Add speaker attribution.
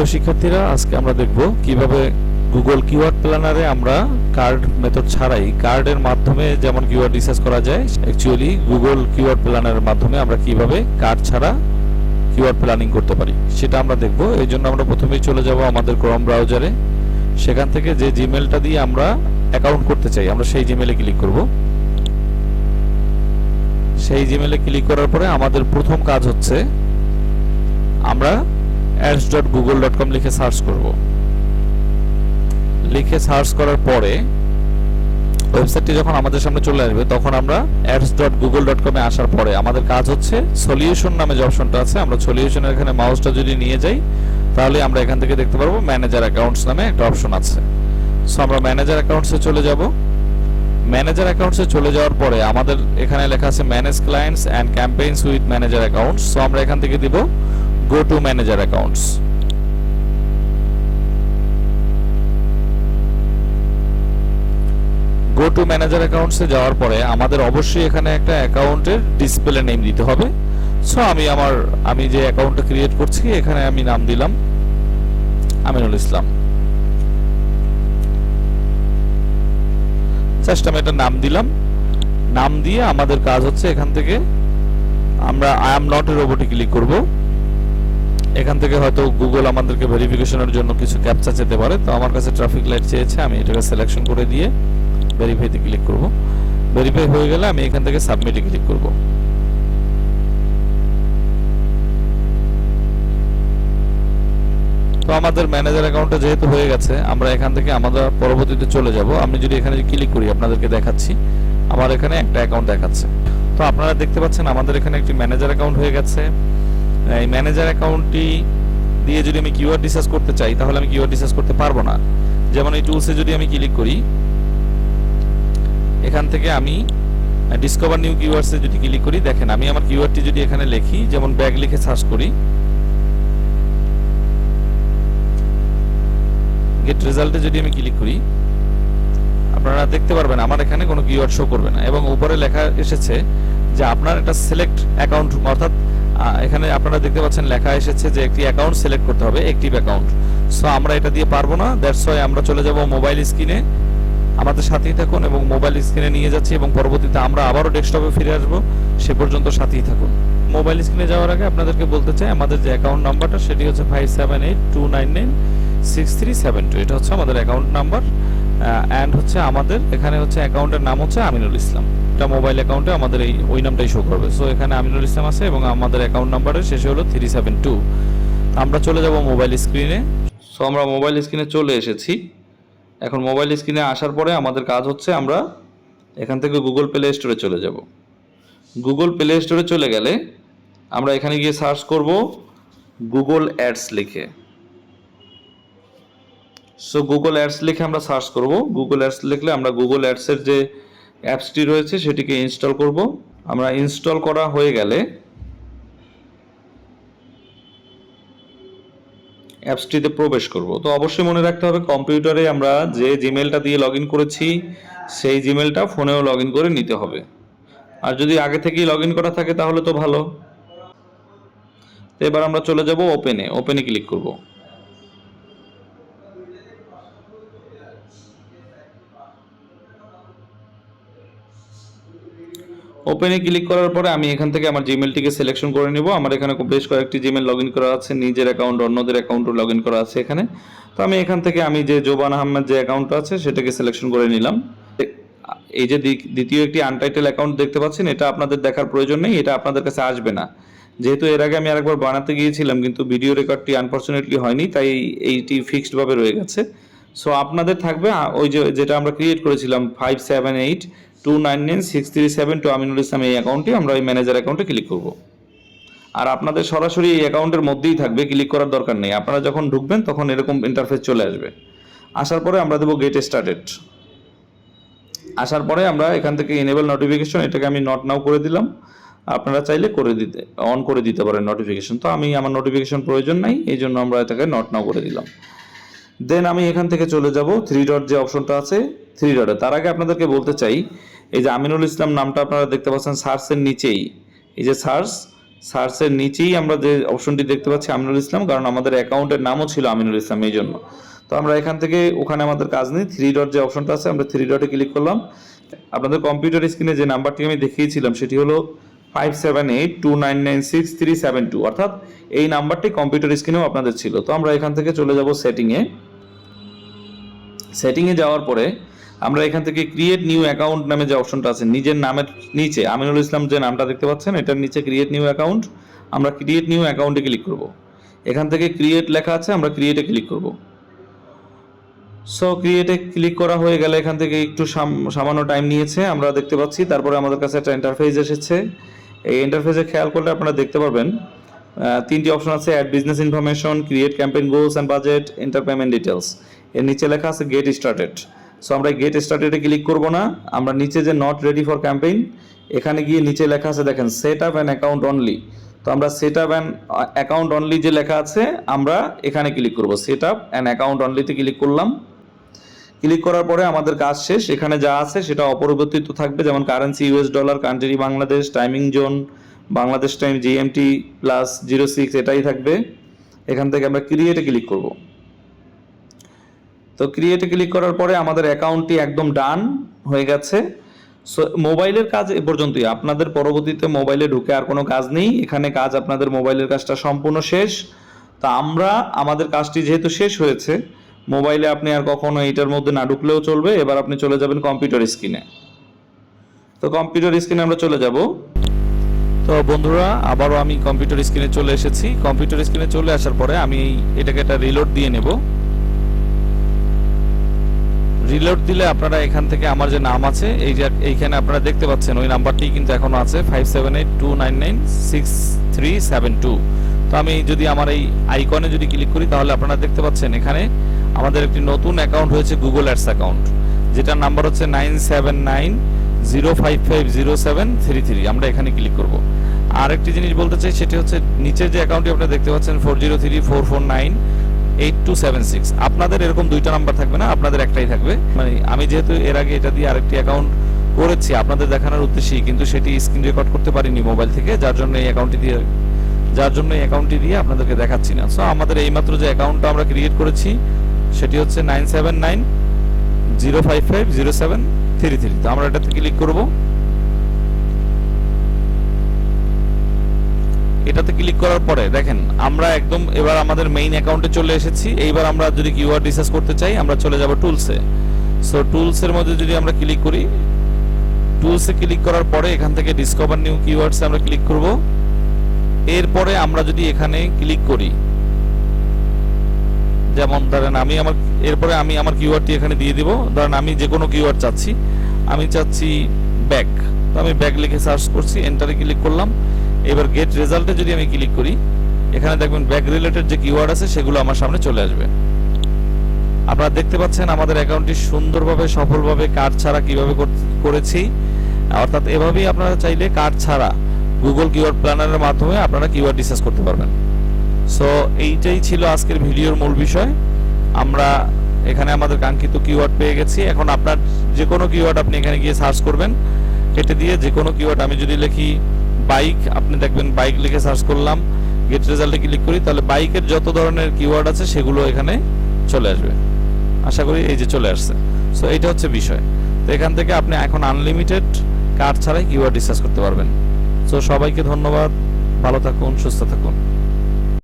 Speaker 1: প্রিয় শিক্ষার্থীরা, আজকে আমরা দেখব কীভাবে গুগল কিওয়ার্ড প্ল্যানারে আমরা কার্ড মেথড ছাড়াই কার্ডের মাধ্যমে যেমন কিওয়ার্ড রিসার্চ করা যায়, অ্যাকচুয়ালি গুগল কিওয়ার্ড প্ল্যানারের মাধ্যমে আমরা কীভাবে কার্ড ছাড়া কিওয়ার্ড প্ল্যানিং করতে পারি, সেটা আমরা দেখব। এই জন্য আমরা প্রথমেই চলে যাব আমাদের ক্রোম ব্রাউজারে সেখান থেকে যে জিমেলটা দিয়ে আমরা অ্যাকাউন্ট করতে চাই, আমরা সেই জিমেলে ক্লিক করব। সেই জিমেলে ক্লিক করার পরে আমাদের প্রথম কাজ হচ্ছে আমরা ads dot Google dot com লিখে সার্চ করব। লিখে সার্চ করার পরে ওয়েবসাইটটি যখন আমাদের সামনে চলে আসবে, তখন আমরা অ্যাডস ডট গুগল ডট কমে আসার পরে আমাদের কাজ হচ্ছে সলিউশন নামে যে অপশনটা আছে, আমরা সলিউশনের এখানে মাউসটা যদি নিয়ে যাই, তাহলে আমরা এখান থেকে দেখতে পারব ম্যানেজার অ্যাকাউন্টস নামে একটা অপশন আছে। সো আমরা ম্যানেজার অ্যাকাউন্টসে চলে যাব। ম্যানেজার অ্যাকাউন্টসে চলে যাওয়ার পরে আমাদের এখানে লেখা আছে manage clients and campaigns with manager accounts so আমরা এখান থেকে দিব go to manager accounts go to manager অ্যাকাউন্টসে যাওয়ার পরে আমাদের অবশ্যই এখানে একটা অ্যাকাউন্টের ডিসপ্লে নেম দিতে হবে। সো আমি আমার, আমি যে অ্যাকাউন্টটা ক্রিয়েট করছি, এখানে আমি নাম দিলাম, আমিনুল ইসলাম। জাস্ট আমি একটা নাম দিলাম। নাম দিয়ে আমাদের কাজ হচ্ছে এখান থেকে আমরা আই এম নট এ রোবটে ক্লিক করব। এখান থেকে হয়তো গুগল আমাদেরকে ভেরিফিকেশনের জন্য কিছু ক্যাপচা চেতে পারে। তো আমার কাছে ট্রাফিক লাইট চেয়েছে, আমি এটাকে সিলেকশন করে দিয়ে ভেরিফাইতে ক্লিক করব। ভেরিফাই হয়ে গেলে আমি এখান থেকে সাবমিটে ক্লিক করব। তো আমাদের ম্যানেজার অ্যাকাউন্টটা যেহেতু হয়ে গেছে, আমরা এখান থেকে আমাদের পরবর্তীতে চলে যাব। আমি যদি এখানে ক্লিক করি, আপনাদেরকে দেখাচ্ছি। আমার এখানে একটা অ্যাকাউন্ট দেখাচ্ছে। তো আপনারা দেখতে পাচ্ছেন, আমাদের এখানে একটি ম্যানেজার অ্যাকাউন্ট হয়ে গেছে। এই ম্যানেজার অ্যাকাউন্টটি দিয়ে যদি আমি কিউআর রিসার্চ করতে চাই, তাহলে আমি কিওয়ার্ড রিসার্চ করতে পারব না। যেমন এই টুলসে যদি আমি ক্লিক করি, এখান থেকে আমি ডিসকভার নিউ কিওয়ার্ডসে যদি ক্লিক করি, দেখেন আমি আমার কিওয়ার্ডটি যদি এখানে লিখি, যেমন ব্যাগ লিখে সার্চ করি গেট রেজাল্টে যদি আমি ক্লিক করি, আপনারা দেখতে পারবেন আমার এখানে কোনো কিওয়ার্ড শো করবে না। এবং উপরে লেখা এসেছে যে আপনার একটা সিলেক্ট অ্যাকাউন্ট অর্থাৎ এখানে আপনারা দেখতে পাচ্ছেন লেখা এসেছে যে একটি অ্যাকাউন্ট সিলেক্ট করতে হবে অ্যাক্টিভ অ্যাকাউন্ট সো আমরা এটা দিয়ে পারব না দ্যাটস ওয়াই আমরা চলে যাব মোবাইল স্ক্রিনে আমাদের সাথেই থাকুন এবং মোবাইল স্ক্রিনে নিয়ে যাচ্ছি এবং পরবর্তীতে আমরা আবারও ডেস্কটপে ফিরে আসব, সে পর্যন্ত সাথেই থাকুন। মোবাইল স্ক্রিনে যাওয়ার আগে আপনাদেরকে বলতে চাই, আমাদের যে অ্যাকাউন্ট নাম্বারটা সেটি হচ্ছে five seven eight two nine nine six three seven two এটা হচ্ছে আমাদের অ্যাকাউন্ট নাম্বার অ্যান্ড হচ্ছে আমাদের, এখানে হচ্ছে অ্যাকাউন্টের নাম হচ্ছে আমিনুল ইসলাম। এটা মোবাইল অ্যাকাউন্টে আমাদের এই, ওই নামটাই শো করবে। সো এখানে আমিনুল ইসলাম আছে এবং আমাদের অ্যাকাউন্ট নাম্বারের শেষে হলো থ্রি সেভেন টু আমরা চলে যাব মোবাইল স্ক্রিনে সো আমরা মোবাইল স্ক্রিনে চলে এসেছি। এখন মোবাইল স্ক্রিনে আসার পরে আমাদের কাজ হচ্ছে আমরা এখান থেকে গুগল প্লে স্টোরে চলে যাব। গুগল প্লে স্টোরে চলে গেলে আমরা এখানে গিয়ে সার্চ করব গুগল অ্যাডস লিখে। সো গুগল অ্যাডস লিখে আমরা সার্চ করব। গুগল অ্যাডস লিখলে আমরা গুগল অ্যাডসের যে অ্যাপসটি রয়েছে, সেটিকে ইনস্টল করব। আমরা ইনস্টল করা হয়ে গেলে অ্যাপসটিতে প্রবেশ করব। তো অবশ্যই মনে রাখতে হবে, কম্পিউটারে আমরা যে জিমেলটা দিয়ে লগ করেছি, সেই জিমেলটা ফোনেও লগ করে নিতে হবে। আর যদি আগে থেকেই লগ করা থাকে তাহলে তো ভালো। তো এবার আমরা চলে যাব ওপেনে ওপেনে ক্লিক করব। ওপেনে ক্লিক করার পরে আমি এখান থেকে আমার জিমেলটিকে সিলেকশন করে নিব। আমার এখানে বেশ কয়েকটি জিমেল লগ করা আছে, নিজের অ্যাকাউন্ট অন্যদের অ্যাকাউন্টও লগ করা আছে এখানে। তো আমি এখান থেকে আমি যে জোবান আহমেদ যে অ্যাকাউন্ট আছে, সেটাকে সিলেকশন করে নিলাম। এই যে দ্বিতীয় একটি আনটাইটেল অ্যাকাউন্ট দেখতে পাচ্ছেন, এটা আপনাদের দেখার প্রয়োজন নেই, এটা আপনাদের কাছে আসবে না। যেহেতু এর আগে আমি আরেকবার বানাতে গিয়েছিলাম, কিন্তু ভিডিও রেকর্ডটি আনফর্চুনেটলি হয়নি, তাই এইটি ফিক্সডভাবে রয়ে গেছে। সো আপনাদের থাকবে ওই যে, যেটা আমরা ক্রিয়েট করেছিলাম five seven eight two nine nine six three seven two Aminul Islam এই অ্যাকাউন্টে আমরা ওই ম্যানেজার অ্যাকাউন্টে ক্লিক করব। আর আপনাদের সরাসরি এই অ্যাকাউন্টের মধ্যেই থাকবে ক্লিক করার দরকার নেই। আপনারা যখন ঢুকবেন তখন এরকম ইন্টারফেস চলে আসবে। আসার পরে আমরা দেবো গেট স্টার্টেড আসার পরে আমরা এখান থেকে এনেবল নোটিফিকেশন এটাকে আমি নট নাও করে দিলাম। আপনারা চাইলে করে দিতে অন করে দিতে পারেন নোটিফিকেশন তো আমি আমার নোটিফিকেশন প্রয়োজন নাই, এই জন্য আমরা এটাকে নট নাও করে দিলাম। দেন আমি এখান থেকে চলে যাব থ্রি ডট যে অপশনটা আছে থ্রি ডটে তার আগে আপনাদেরকে বলতে চাই, এই যে আমিনুল ইসলাম নামটা আপনারা দেখতে পাচ্ছেন সার্চের নিচেই। এই যে সার্চ, সার্চের নিচেই আমরা যে অপশনটি দেখতে পাচ্ছি আমিনুল ইসলাম, কারণ আমাদের অ্যাকাউন্টের নামও ছিল আমিনুল ইসলাম এই জন্য। তো আমরা এখান থেকে ওখানে আমাদের কাজ নেই থ্রি ডট যে অপশনটা আছে, আমরা থ্রি ডটে ক্লিক করলাম। আপনাদের কম্পিউটার স্ক্রিনে যে নাম্বারটি আমি দেখিয়েছিলাম, সেটি হলো five seven eight two nine nine six three seven two অর্থাৎ এই নাম্বারটি কম্পিউটার স্ক্রিনেও আপনাদের ছিল। তো আমরা এখান থেকে চলে যাব সেটিংয়ে। সেটিংয়ে যাওয়ার পরে আমরা এখান থেকে ক্রিয়েট নিউ অ্যাকাউন্ট নামে যে অপশনটা আছে, নিজের নামের নিচে, আমিনুল ইসলাম যে নামটা দেখতে পাচ্ছেন, এটার নিচে ক্রিয়েট নিউ অ্যাকাউন্ট আমরা ক্রিয়েট নিউ অ্যাকাউন্টে ক্লিক করব। এখান থেকে ক্রিয়েট লেখা আছে, আমরা ক্রিয়েটে ক্লিক করব। সো ক্রিয়েটে ক্লিক করা হয়ে গেলে এখান থেকে একটু সাম- সামান্য টাইম নিয়েছে, আমরা দেখতে পাচ্ছি, তারপরে আমাদের কাছে একটা ইন্টারফেস এসেছে। এই ইন্টারফেসে খেয়াল করলে আপনারা দেখতে পারবেন তিনটি অপশন আছে add business information create campaign goals and budget enter payment details এর নিচে লেখা আছে গেট স্টার্টেড সো আমরা গেট স্টার্টেডে ক্লিক করব না। আমরা নিচে যে নট রেডি ফর ক্যাম্পেইন এখানে গিয়ে নিচে লেখা আছে, দেখেন set up an account only তো আমরা set up an account only যে লেখা আছে, আমরা এখানে ক্লিক করব। সেট আপ অ্যান অ্যাকাউন্ট অনলিতে ক্লিক করলাম। ক্লিক করার পরে আমাদের কাজ শেষ। এখানে যা আছে, সেটা অপরিবর্তিত থাকবে। যেমন currency US dollar country Bangladesh timing zone Bangladesh time GMT plus zero six এটাই থাকবে। এখান থেকে আমরা ক্রিয়েটে ক্লিক করব। তো ক্রিয়েটে ক্লিক করার পরে আমাদের অ্যাকাউন্টটি একদম ডান হয়ে গেছে। সো মোবাইলের কাজ এ পর্যন্তই। আপনাদের পরবর্তীতে মোবাইলে ঢুকে আর কোনো কাজ নেই। এখানে কাজ আপনাদের মোবাইলের কাজটা সম্পূর্ণ শেষ। তা আমরা, আমাদের কাজটি যেহেতু শেষ হয়েছে মোবাইলে আপনি আর কখনো এইটার মধ্যে না ঢুকলেও চলবে। এবার আপনি চলে যাবেন কম্পিউটার স্ক্রিনে তো কম্পিউটার স্ক্রিনে আমরা চলে যাব। তো বন্ধুরা, আবারও আমি কম্পিউটার স্ক্রিনে চলে এসেছি। কম্পিউটার স্ক্রিনে চলে আসার পরে আমি এটাকে একটা রিলোড দিয়ে নেব। রিলোড দিলে আপনারা এখান থেকে আমার যে নাম আছে, এই যে এইখানে আপনারা দেখতে পাচ্ছেন, ওই নাম্বারটি কিন্তু এখনও আছে five seven eight two nine nine six three seven two তো আমি যদি আমার এই আইকনে যদি ক্লিক করি, তাহলে আপনারা দেখতে পাচ্ছেন এখানে আমাদের একটি নতুন অ্যাকাউন্ট হয়েছে গুগল অ্যাডস অ্যাকাউন্ট যেটার নাম্বার হচ্ছে nine seven nine zero five five zero seven three three আমরা এখানে ক্লিক করব। আর একটি জিনিস বলতে চাই, সেটি হচ্ছে নিচের যে অ্যাকাউন্টটি আপনারা দেখতে পাচ্ছেন four zero three four four nine eight two seven six আপনাদের এরকম দুইটা নাম্বার থাকবে না, আপনাদের একটাই থাকবে। মানে আমি যেহেতু এর আগে এটা দিয়ে আরেকটি অ্যাকাউন্ট করেছি, আপনাদের দেখানোর উদ্দেশ্যেই, কিন্তু সেটি স্ক্রিন রেকর্ড করতে পারিনি মোবাইল থেকে, যার জন্য এই অ্যাকাউন্টটি দিয়ে যার জন্য এই অ্যাকাউন্টটি দিয়ে আপনাদেরকে দেখাচ্ছি না। সো আমাদের এইমাত্র যে অ্যাকাউন্টটা আমরা ক্রিয়েট করেছি, সেটি হচ্ছে nine seven nine zero five five zero seven three three তো আমরা এটাতে ক্লিক করব। এটাতে ক্লিক করার পরে দেখেন, আমরা একদম এবার আমাদের মেইন অ্যাকাউন্টে চলে এসেছি। এইবার আমরা যদি কিউআর রিসার্চ করতে চাই, আমরা চলে যাব টুলসে সো টুলসের মধ্যে যদি আমরা ক্লিক করি টুলসে ক্লিক করার পরে এখান থেকে ডিসকভার নিউ কিওয়ার্ডসে আমরা ক্লিক করব। এরপরে আমরা যদি এখানে ক্লিক করি, যেমন ধরেন আমি আমার, এরপরে আমি আমার কিওয়ার্ডটি এখানে দিয়ে দিব। ধরেন আমি যে কোনো কিওয়ার্ড চাচ্ছি, আমি চাচ্ছি ব্যাক তো আমি ব্যাক লিখে সার্চ করছি এন্টারে ক্লিক করলাম। এবার গেট রেজাল্টে যদি আমি ক্লিক করি, এখানে দেখবেন ব্যাক রিলেটেড যে কিওয়ার্ড আছে, সেগুলো আমার সামনে চলে আসবে। আপনারা দেখতে পাচ্ছেন আমাদের অ্যাকাউন্টটি সুন্দরভাবে, সফলভাবে কার্ড ছাড়া কীভাবে করেছি। অর্থাৎ এভাবেই আপনারা চাইলে কার্ড ছাড়া গুগল কিওয়ার্ড প্ল্যানারের মাধ্যমে আপনারা কিওয়ার্ড রিসার্চ করতে পারবেন। সো এইটাই ছিল আজকের ভিডিওর মূল বিষয়। আমরা এখানে আমাদের কাঙ্ক্ষিত কিওয়ার্ড পেয়ে গেছি। এখন আপনার যে কোনো কিওয়ার্ড আপনি এখানে গিয়ে সার্চ করবেন। কেটে দিয়ে যে কোনো কিওয়ার্ড আমি যদি লিখি বাইক আপনি দেখবেন বাইক লিখে সার্চ করলাম গেট রেজাল্টে ক্লিক করি, তাহলে বাইকের যত ধরনের কিওয়ার্ড আছে সেগুলো এখানে চলে আসবে। আশা করি এই যে চলে আসছে। সো এইটা হচ্ছে বিষয়। তো এখান থেকে আপনি এখন আনলিমিটেড কার্ড ছাড়াই কিওয়ার্ড রিসার্চ করতে পারবেন। সো সবাইকে ধন্যবাদ। ভালো থাকুন, সুস্থ থাকুন।